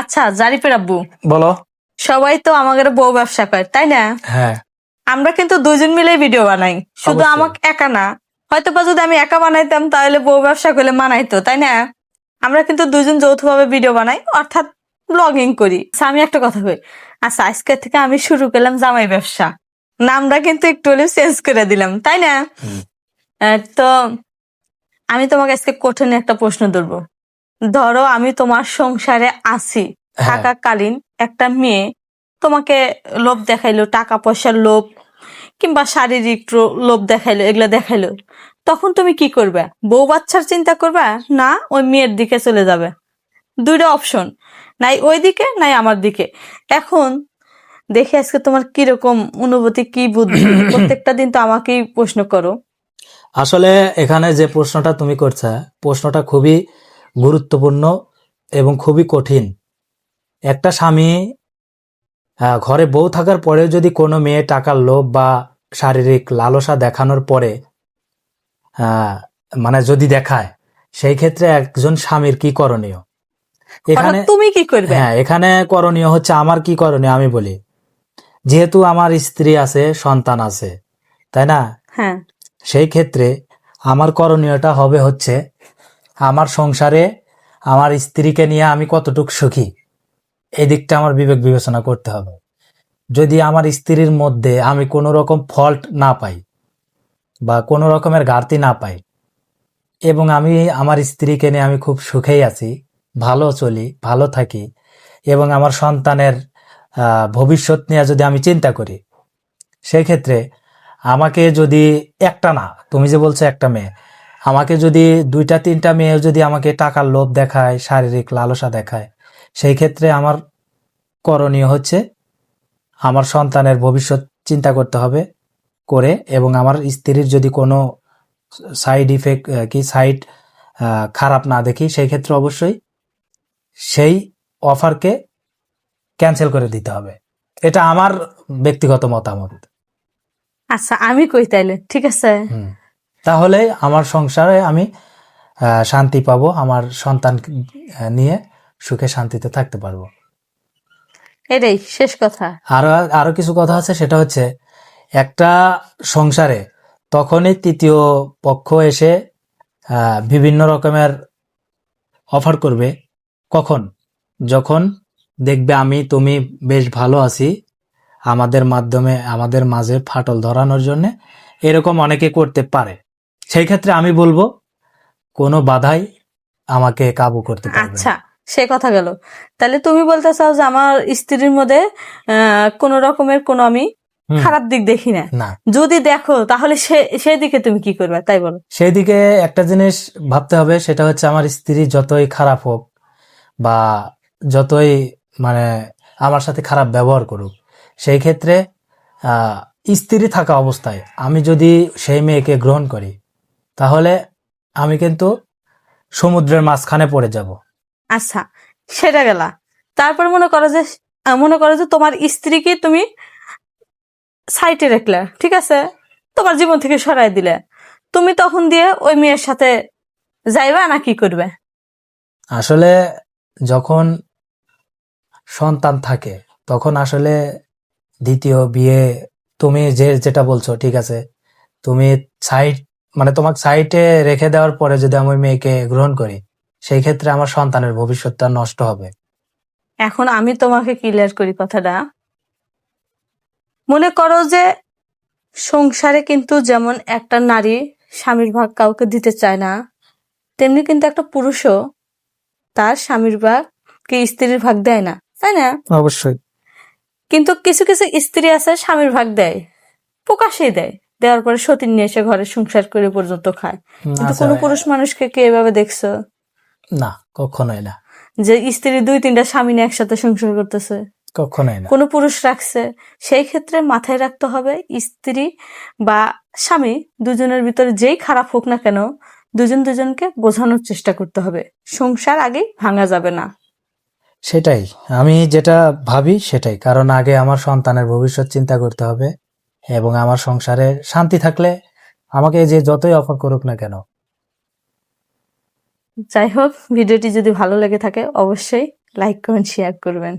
আচ্ছা জারিফের আব্বু। বলো। সবাই তো আমাদের বউ ব্যবসা করে তাই না? হ্যাঁ। আমরা কিন্তু দুজন মিলে ভিডিও বানাই। শুধু আমাকে একা না। হয়তো বা যদি আমি একা বানাইতাম তাহলে বউ ব্যবসা করলে মানাইতো তাই না? আমরা কিন্তু দুজন যৌথভাবে ভিডিও বানাই অর্থাৎ ব্লগিং করি। আচ্ছা, আমি একটা কথা কই। আচ্ছা আজকে থেকে আমি শুরু করলাম জামাই ব্যবসা। নামটা কিন্তু একটু হলেও চেঞ্জ করে দিলাম তাই না? তো আমি তোমাকে আজকে কঠিন একটা প্রশ্ন ধরবো। ধরো আমি তোমার সংসারে আছি হ্যাঁ। থাকাকালীন একটা মেয়ে তোমাকে লোভ দেখাইলো টাকা পয়সার লোভ কিংবা শারীরিক লোভ দেখাইলো এগুলা দেখাইলো। তখন তুমি কি করবে? বউ বাচ্চার চিন্তা করবে না ওই মেয়ের দিকে চলে যাবে। দুইটা অপশন নাই ওই দিকে নাই আমার দিকে। এখন দেখে আজকে তোমার কীরকম অনুভূতি কি বুদ্ধি? প্রত্যেকটা দিন তো আমাকেই প্রশ্ন করো। আসলে এখানে যে প্রশ্নটা তুমি করছ প্রশ্নটা খুবই গুরুত্বপূর্ণ এবং খুবই কঠিন। একটা স্বামী ঘরে বউ থাকার পরেও যদি কোনো মেয়ে টাকার লোভ বা শারীরিক লালসা দেখানোর পরে মানে যদি দেখায় সেই ক্ষেত্রে একজন স্বামীর কি করণীয়? এখানে তুমি কি করবে? হ্যাঁ এখানে করণীয় হচ্ছে আমার কি করণীয় আমি বলি। যেহেতু আমার স্ত্রী আছে সন্তান আছে তাই না? হ্যাঁ। সেই ক্ষেত্রে আমার করণীয়টা হবে হচ্ছে আমার সংসারে আমার স্ত্রীকে নিয়ে আমি কতটুকু সুখী? এই দিকটা আমার বিবেক বিবেচনা করতে হবে। যদি আমার স্ত্রীর মধ্যে আমি কোনো রকম ফল্ট না পাই বা কোনো রকমের ঘাটতি না পাই এবং আমি আমার স্ত্রীকে নিয়ে আমি খুব সুখেই আছি, ভালো চলি, ভালো থাকি এবং আমার সন্তানের ভবিষ্যৎ নিয়ে যদি আমি চিন্তা করি সেই ক্ষেত্রে আমাকে যদি একটা না, তুমি যে বলছো একটা মেয়ে আমাকে যদি দুইটা তিনটা মেয়ে যদি আমাকে টাকার লোভ দেখায় শারীরিক লালসা দেখায় সেই ক্ষেত্রে আমার করণীয় হচ্ছে আমার সন্তানের ভবিষ্যৎ চিন্তা করতে হবে করে এবং আমার স্ত্রীর যদি কোনো সাইড ইফেক্ট কি সাইড খারাপ না দেখি সেই ক্ষেত্রে অবশ্যই সেই অফারকে ক্যান্সেল করে দিতে হবে। এটা আমার ব্যক্তিগত মতামত। আচ্ছা আমি কই তাইলে? ঠিক আছে। তাহলে আমার সংসারে আমি আহ, শান্তি পাবো আমার সন্তান নিয়ে সুখে শান্তিতে থাকতে পারব। এটাই শেষ কথা। আরও আরও কিছু কথা আছে সেটা হচ্ছে একটা সংসারে তখনই তৃতীয় পক্ষ এসে আহ, বিভিন্ন রকমের অফার করবে। কখন? যখন দেখবে আমি তুমি বেশ ভালো আছি আমাদের মাধ্যমে আমাদের মাঝে ফাটল ধরানোর জন্য। এরকম অনেকে করতে পারে। সেই ক্ষেত্রে আমি বলব কোনো বাধাই আমাকে কাবু করতে পারবে আচ্ছা সে কথা গেল। তাহলে তুমি বলতে চাও যে আমার স্ত্রীর মধ্যে কোনো রকমের কোনো আমি খারাপ দিক দেখি না? যদি দেখো তাহলে সে সেদিকে তুমি কি করবে? তাই বলো। সেই দিকে একটা জিনিস ভাবতে হবে সেটা হচ্ছে আমার স্ত্রী যতই খারাপ হোক বা যতই মানে আমার সাথে খারাপ ব্যবহার করুক সেই ক্ষেত্রে আহ, স্ত্রী থাকা অবস্থায় আমি যদি সেই মেয়েকে গ্রহণ করি তাহলে আমি কিন্তু সমুদ্রের মাঝখানে পড়ে যাব। আচ্ছা সেটা গেলা। তারপর মনে করো যে মনে করো যে তোমার স্ত্রীকে তুমি সাইটে রাখলে ঠিক আছে? তোমার জীবন থেকে সরাই দিলে। তুমি তখন দিয়ে ওই মেয়ের সাথে যাইবা না কি করবে? আসলে যখন সন্তান থাকে তখন আসলে দ্বিতীয় বিয়ে তুমি যে যেটা বলছো ঠিক আছে? তুমি সাইড মানে তোমাকে সাইটে রেখে দেওয়ার পরে যদি আমি ওই মেয়েকে গ্রহণ করি সেই ক্ষেত্রে আমার সন্তানের ভবিষ্যৎটা নষ্ট হবে। এখন আমি তোমাকে ক্লিয়ার করি কথাটা। মনে করো যে সংসারে কিন্তু যেমন একটা নারী স্বামীর ভাগ কাউকে দিতে চায় না তেমনি কিন্তু একটা পুরুষও তার স্বামীর ভাগ কি স্ত্রীর ভাগ দেয় না তাই না? অবশ্যই। কিন্তু কিছু কিছু স্ত্রী আছে স্বামীর ভাগ দেয় প্রকাশেই দেয়। দেওয়ার পরে সতীন নিয়ে এসে ঘরে সংসার করে পর্যন্ত খায়। কিন্তু কোনো পুরুষ মানুষকে কি এভাবে দেখছ? না কখনোই না। যে স্ত্রী দুই তিনটা স্বামী নিয়ে একসাথে সংসার করতেছে। কখনোই না। কোনো পুরুষ রাখছে। সেই ক্ষেত্রে মাথায় রাখতে হবে স্ত্রী বা স্বামী দুজনের ভিতরে যেই খারাপ হোক না কেন দুজন দুজনকে বোঝানোর চেষ্টা করতে হবে। সংসার আগেই ভাঙা যাবে না। সেটাই। আমি যেটা ভাবি সেটাই। কারণ আগে আমার সন্তানের ভবিষ্যৎ চিন্তা করতে হবে। এবং আমার সংসারে শান্তি থাকলে আমাকে যে যতই অফার করুক না কেন। যাই হোক, ভিডিওটি যদি ভালো লেগে থাকে, অবশ্যই লাইক কমেন্ট শেয়ার করবেন।